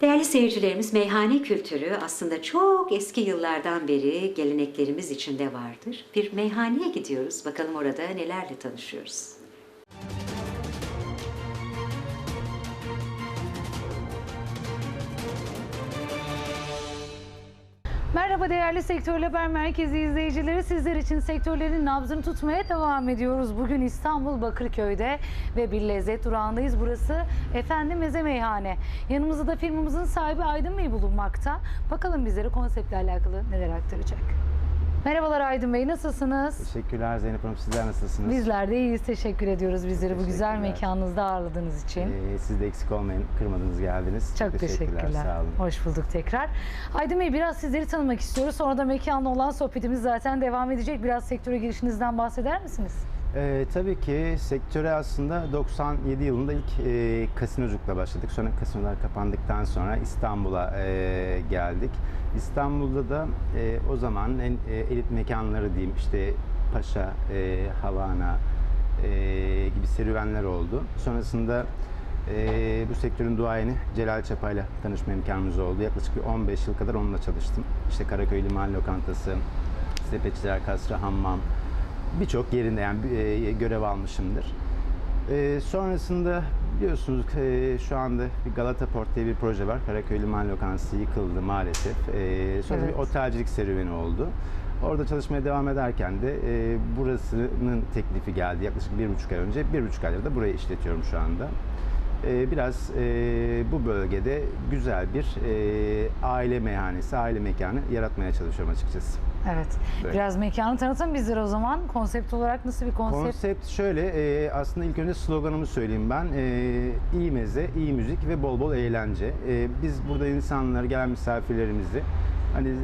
Değerli seyircilerimiz, meyhane kültürü aslında çok eski yıllardan beri geleneklerimiz içinde vardır. Bir meyhaneye gidiyoruz. Bakalım orada nelerle tanışıyoruz. Merhaba değerli Sektör Haber Merkezi izleyicileri. Sizler için sektörlerin nabzını tutmaya devam ediyoruz. Bugün İstanbul Bakırköy'de ve bir lezzet durağındayız. Burası Efendi Meze Meyhane. Yanımızda da firmamızın sahibi Aydın Bey bulunmakta. Bakalım bizlere konseptle alakalı neler aktaracak. Merhabalar Aydın Bey, nasılsınız? Teşekkürler Zeynep Hanım. Sizler nasılsınız? Bizler de iyiyiz. Teşekkür ediyoruz bizleri bu güzel Teşekkürler. mekanınızda ağırladığınız için. Ee, siz de eksik olmayın. Kırmadınız geldiniz. Çok teşekkürler. Sağ olun. Hoş bulduk tekrar. Aydın Bey biraz sizleri tanımak istiyoruz. Sonra da mekanla olan sohbetimiz zaten devam edecek. Biraz sektöre girişinizden bahseder misiniz? Ee, tabii ki sektöre aslında 97 yılında ilk e, kasinocukla başladık. Sonra kasinolar kapandıktan sonra İstanbul'a e, geldik. İstanbul'da da e, o zaman en e, elit mekanları diyeyim işte Paşa, e, Havana e, gibi serüvenler oldu. Sonrasında e, bu sektörün duayeni Celal Çapa'yla tanışma imkanımız oldu. Yaklaşık bir 15 yıl kadar onunla çalıştım. İşte Karaköy Liman Lokantası, Sepetçiler Kasra Hammam, birçok yerinde yani e, görev almışımdır. E, sonrasında biliyorsunuz e, şu anda bir Galata Port diye bir proje var. Karaköy Liman Lokantası yıkıldı maalesef. E, sonra Evet. bir otelcilik serüveni oldu. Orada çalışmaya devam ederken de e, burasının teklifi geldi yaklaşık bir buçuk ay önce. Bir buçuk aydır da burayı işletiyorum şu anda. E, biraz e, bu bölgede güzel bir e, aile meyhanesi, aile mekanı yaratmaya çalışıyorum açıkçası. Evet. Böyle. Biraz mekanı tanıtın bizlere o zaman. Konsept olarak nasıl bir konsept? Konsept şöyle, e, aslında ilk önce sloganımı söyleyeyim ben. E, iyi meze, iyi müzik ve bol bol eğlence. E, biz burada insanlar, gelen misafirlerimizi hani e,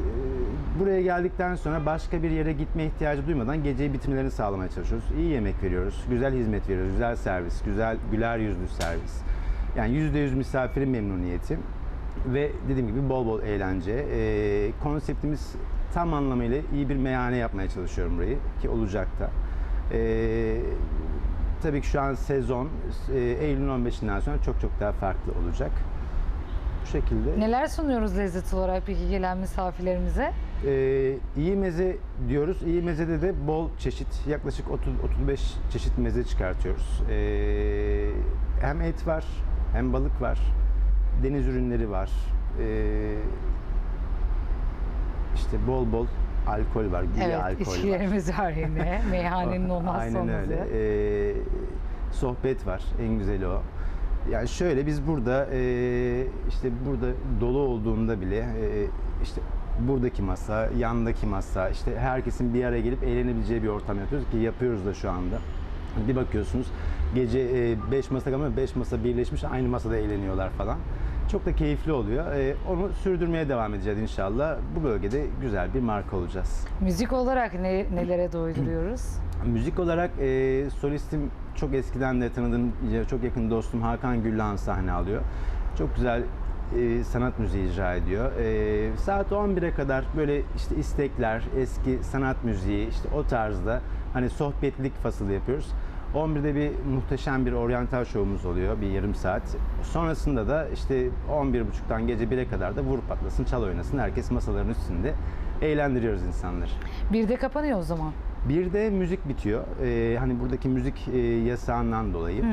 buraya geldikten sonra başka bir yere gitme ihtiyacı duymadan geceyi bitirmelerini sağlamaya çalışıyoruz. İyi yemek veriyoruz, güzel hizmet veriyoruz, güzel servis, güzel güler yüzlü servis. Yani %100 misafirin memnuniyeti ve dediğim gibi bol bol eğlence. E, konseptimiz tam anlamıyla iyi bir meyhane yapmaya çalışıyorum burayı ki olacak da. E, tabii ki şu an sezon e, Eylül'ün 15'inden sonra çok çok daha farklı olacak. Bu şekilde. Neler sunuyoruz lezzet olarak peki gelen misafirlerimize? Ee, iyi meze diyoruz. İyi mezede de bol çeşit, yaklaşık 30-35 çeşit meze çıkartıyoruz. Ee, hem et var, hem balık var, deniz ürünleri var. Ee, işte bol bol alkol var, güya evet, alkol var. içkilerimiz var yine. Meyhanenin olmazsa Aynen öyle. Ee, sohbet var, en güzeli o. Yani şöyle biz burada e, işte burada dolu olduğunda bile e, işte buradaki masa, yandaki masa, işte herkesin bir araya gelip eğlenebileceği bir ortam yapıyoruz ki yapıyoruz da şu anda. Bir bakıyorsunuz gece 5 masa ama 5 masa birleşmiş aynı masada eğleniyorlar falan. Çok da keyifli oluyor. E, onu sürdürmeye devam edeceğiz inşallah. Bu bölgede güzel bir marka olacağız. Müzik olarak ne, nelere doyduruyoruz? Müzik olarak e, solistim çok eskiden de tanıdığım çok yakın dostum Hakan Güllağan sahne alıyor. Çok güzel e, sanat müziği icra ediyor. E, saat 11'e kadar böyle işte istekler, eski sanat müziği işte o tarzda hani sohbetlik fasıl yapıyoruz. 11'de bir muhteşem bir oryantal şovumuz oluyor bir yarım saat. Sonrasında da işte 11.30'dan gece 1'e kadar da vur patlasın, çal oynasın. Herkes masaların üstünde eğlendiriyoruz insanları. Bir de kapanıyor o zaman. Bir de müzik bitiyor. Ee, hani buradaki müzik e, yasağından dolayı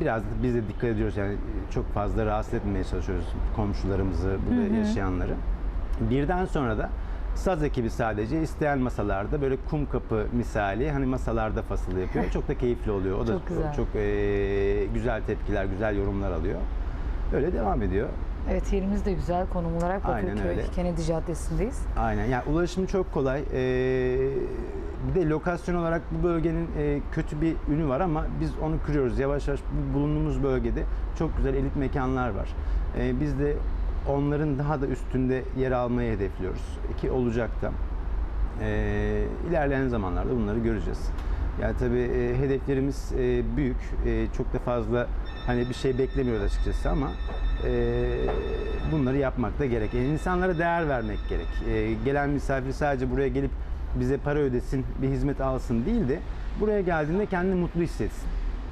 biraz da biz de dikkat ediyoruz yani çok fazla rahatsız etmemeye çalışıyoruz komşularımızı, burada yaşayanları. Birden sonra da saz ekibi sadece isteyen masalarda böyle kum kapı misali hani masalarda fasıl yapıyor. Çok da keyifli oluyor. O da Çok güzel. çok e, güzel tepkiler, güzel yorumlar alıyor. Öyle devam ediyor. Evet yerimiz de güzel konum olarak Bakırköy. Kennedy Caddesi'ndeyiz. Aynen. Yani ulaşım çok kolay. Ee, bir de lokasyon olarak bu bölgenin e, kötü bir ünü var ama biz onu kırıyoruz. Yavaş yavaş bu bulunduğumuz bölgede çok güzel elit mekanlar var. Ee, biz de onların daha da üstünde yer almayı hedefliyoruz. Ki olacak da. Ee, ilerleyen zamanlarda bunları göreceğiz. Yani tabii e, hedeflerimiz e, büyük. E, çok da fazla hani bir şey beklemiyoruz açıkçası ama e, bunları yapmak da gerek. Yani insanlara değer vermek gerek. E, gelen misafir sadece buraya gelip bize para ödesin, bir hizmet alsın değil de buraya geldiğinde kendini mutlu hissetsin.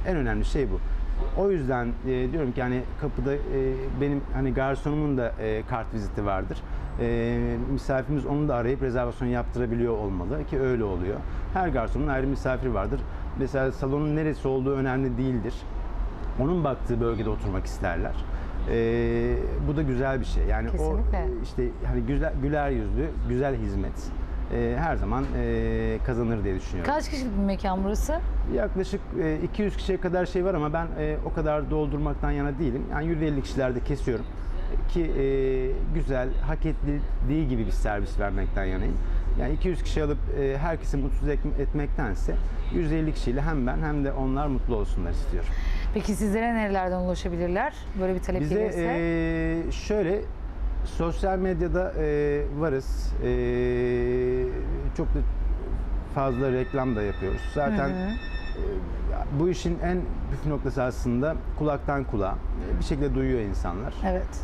En önemli şey bu. O yüzden e, diyorum ki hani kapıda e, benim hani garsonumun da e, kart viziti vardır. E, misafirimiz onu da arayıp rezervasyon yaptırabiliyor olmalı ki öyle oluyor. Her garsonun ayrı misafiri vardır. Mesela salonun neresi olduğu önemli değildir. Onun baktığı bölgede oturmak isterler. E, bu da güzel bir şey. Yani Kesinlikle. o işte hani güzel, güler yüzlü, güzel hizmet e, her zaman e, kazanır diye düşünüyorum. Kaç kişilik bir mekan burası? Yaklaşık e, 200 kişiye kadar şey var ama ben e, o kadar doldurmaktan yana değilim. Yani 150 kişilerde kesiyorum ki e, güzel, hak ettiği gibi bir servis vermekten yanayım. Yani 200 kişi alıp e, herkesi mutsuz et- etmektense 150 kişiyle hem ben hem de onlar mutlu olsunlar istiyorum. Peki sizlere nerelerden ulaşabilirler? Böyle bir talep Bize gelirse. e, şöyle sosyal medyada e, varız. E, çok da fazla reklam da yapıyoruz. Zaten Hı hı. e, bu işin en püf noktası aslında kulaktan kulağa e, bir şekilde duyuyor insanlar. Evet.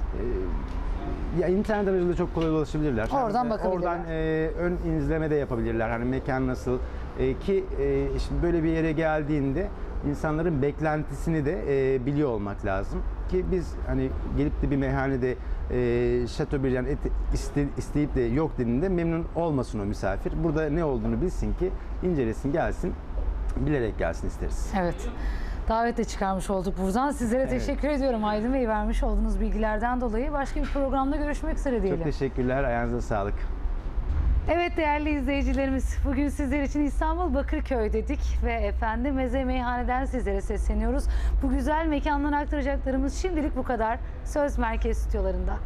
Ya internet aracılığıyla çok kolay ulaşabilirler. Oradan de bakabilirler. Oradan e, ön izleme de yapabilirler. Hani mekan nasıl E, ki e, şimdi böyle bir yere geldiğinde insanların beklentisini de e, biliyor olmak lazım. Ki biz hani gelip de bir meyhanede e, Chateaubriand et iste, isteyip de yok dediğinde memnun olmasın o misafir. Burada ne olduğunu bilsin ki incelesin gelsin bilerek gelsin isteriz. Evet. Davetle çıkarmış olduk buradan. Sizlere teşekkür ediyorum Aydın Bey vermiş olduğunuz bilgilerden dolayı. Başka bir programda görüşmek üzere diyelim. Çok teşekkürler. Ayağınıza sağlık. Evet değerli izleyicilerimiz bugün sizler için İstanbul Bakırköy dedik ve efendim Meze Meyhane'den sizlere sesleniyoruz. Bu güzel mekandan aktaracaklarımız şimdilik bu kadar. Söz Merkez stüdyolarında.